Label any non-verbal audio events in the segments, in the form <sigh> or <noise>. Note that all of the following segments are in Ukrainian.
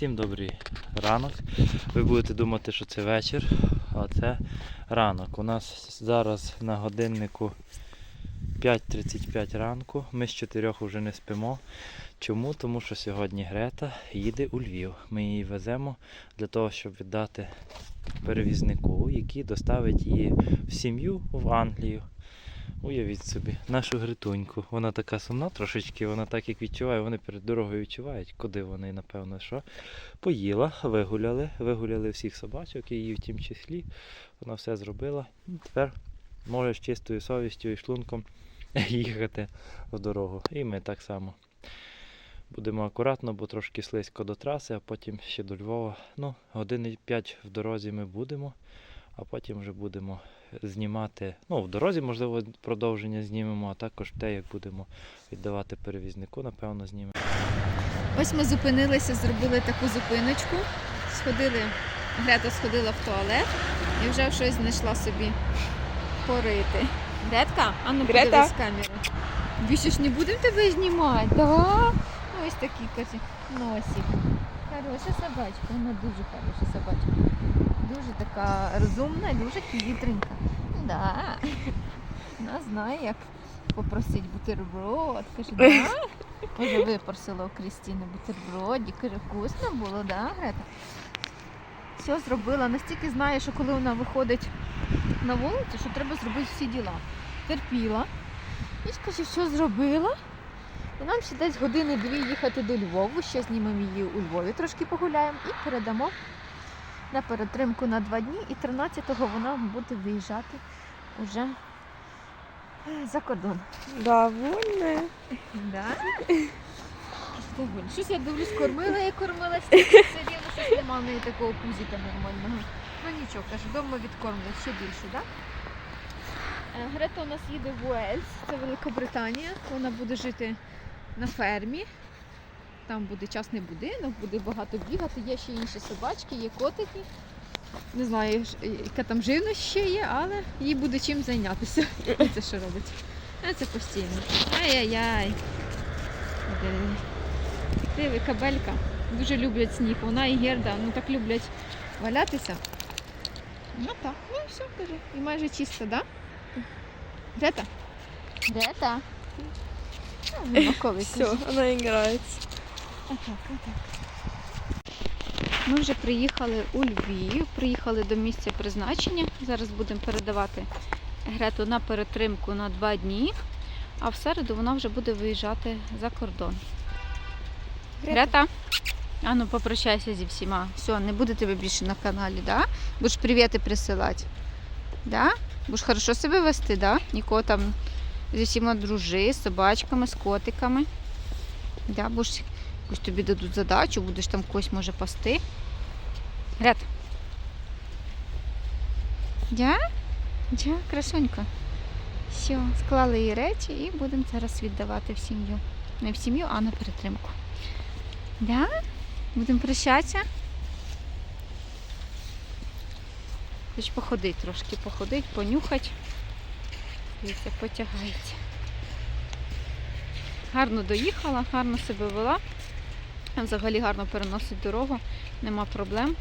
Всім добрий ранок. Ви будете думати, що це вечір, а це ранок. У нас зараз на годиннику 5.35 ранку. Ми з 4 вже не спимо. Чому? Тому що сьогодні Грета їде у Львів. Ми її веземо для того, щоб віддати перевізнику, який доставить її в сім'ю в Англію. Уявіть собі, нашу гритуньку. Вона така сумна трошечки, вона так як відчуває, вони перед дорогою відчувають, куди вони, напевно, що. Поїла, вигуляли, вигуляли всіх собачок, її в тім числі. Вона все зробила. Ну, Тепер може з чистою совістю і шлунком <laughs> їхати в дорогу. І ми так само. Будемо акуратно, бо трошки слизько до траси, а потім ще до Львова. Ну, години 5 в дорозі ми будемо, а потім вже будемо знімати. Ну, в дорозі, можливо, продовження знімемо, а також те, як будемо віддавати перевізнику, напевно, знімемо. Ось ми зупинилися, зробили таку зупиночку. Сходили, Грета сходила в туалет і вже щось знайшла собі порити. Гретка, а ну Грета? подивись камеру. Більше ж не будемо тебе знімати, да? Ось такий каже, носик. Хороша собачка, вона дуже хороша собачка. Дуже така розумна, дуже хитренька. Да. Вона знає, як попросити бутерброд. Каже, да? Вже випросила у Крістіни бутербродик. Каже, вкусно було, да, Грета? Все зробила. Настільки знає, що коли вона виходить на вулицю, що треба зробити всі діла. Терпіла. І скажи, що зробила. І нам ще десь години-дві їхати до Львову. Ще знімемо її у Львові, трошки погуляємо і передамо на перетримку на два дні. І 13-го вона буде виїжджати уже е, за кордон. Довольна. Да? Щось я дивлюсь, кормила я кормила все рівно, щось нема в неї такого пузіка нормального. Ну нічого, каже, вдома відкормлять ще більше, так? Да? Е, Грета у нас їде в Уельс, це Великобританія. Вона буде жити на фермі. Там буде частний будинок, буде багато бігати, є ще інші собачки, є котики. Не знаю, яка там живність ще є, але їй буде чим зайнятися. <laughs> І це що робить. А це постійно. Ай-яй-яй. Диви. Кабелька. Дуже люблять сніг. Вона і Герда, ну так люблять валятися. Ну так, ну і все, каже. І майже чисто, так? Да? Грета? Грета? Ну, Все, каже. она играется. Отак, отак. Ми вже приїхали у Львів, приїхали до місця призначення. Зараз будемо передавати Грету на перетримку на два дні, а в середу вона вже буде виїжджати за кордон. Грета, а ну попрощайся зі всіма. Все, не буде тебе більше на каналі, да? Будеш привіти присилати. Да? Будеш хорошо себе вести, да? Нікого там зі всіма дружи, з собачками, з котиками. Да? Будеш Якусь тобі дадуть задачу, будеш там когось може пасти. Грет. Дя? Дя, красунька. Все, склали її речі і будемо зараз віддавати в сім'ю. Не в сім'ю, а на перетримку. Да? Будемо прощатися. Хоч походить трошки, походить, понюхать. Дивіться, потягається. Гарно доїхала, гарно себе вела. Взагалі гарно переносить дорогу, нема проблем.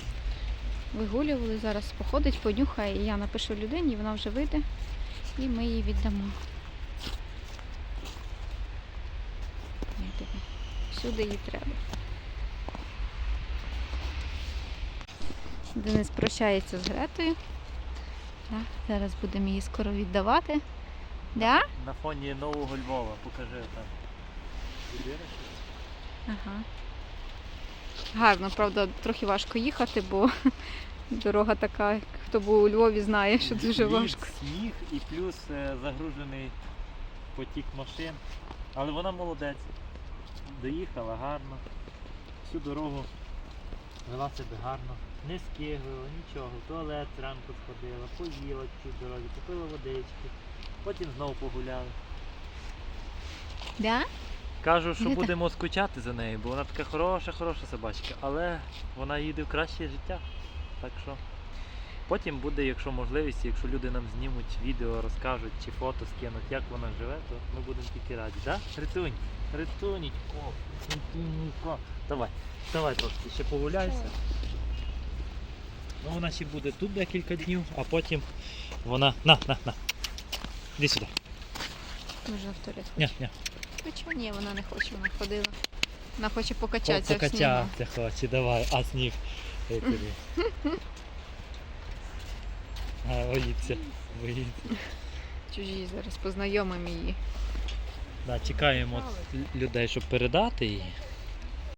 Вигулювали, зараз походить, понюхає, і я напишу людині, вона вже вийде, і ми її віддамо. Всюди їй треба. Денис прощається з Гретою. Так, зараз будемо її скоро віддавати. Да? На фоні нового Львова, покажи там. Ага. Гарно, правда, трохи важко їхати, бо <laughs> дорога така, хто був у Львові, знає, що дуже Лід, важко. Сніг і плюс е, загружений потік машин. Але вона молодець. Доїхала гарно. Всю дорогу вела себе гарно. Не скиглила, нічого. В туалет зранку сходила, поїла чуть дорозі, купила водички, потім знову погуляли. Да? Кажу, що будемо скучати за нею, бо вона така хороша, хороша собачка, але вона їде в краще життя. Так що Потім буде, якщо можливість, якщо люди нам знімуть відео, розкажуть чи фото скинуть, як вона живе, то ми будемо тільки раді. Так? Ритунь, Ритунечко, Ритунько. Давай, давай трошки ще погуляйся. Ну, вона ще буде тут декілька днів, а потім вона. На, на, на. Іди сюди. Може в туалет Ні, ні. А чого ні, вона не хоче, вона ходила. Вона хоче покачатися в. Покачатися хоче, давай, а сніг. А, боїться, боїться. Чужі зараз познайомимо її. Да, чекаємо людей, щоб передати її.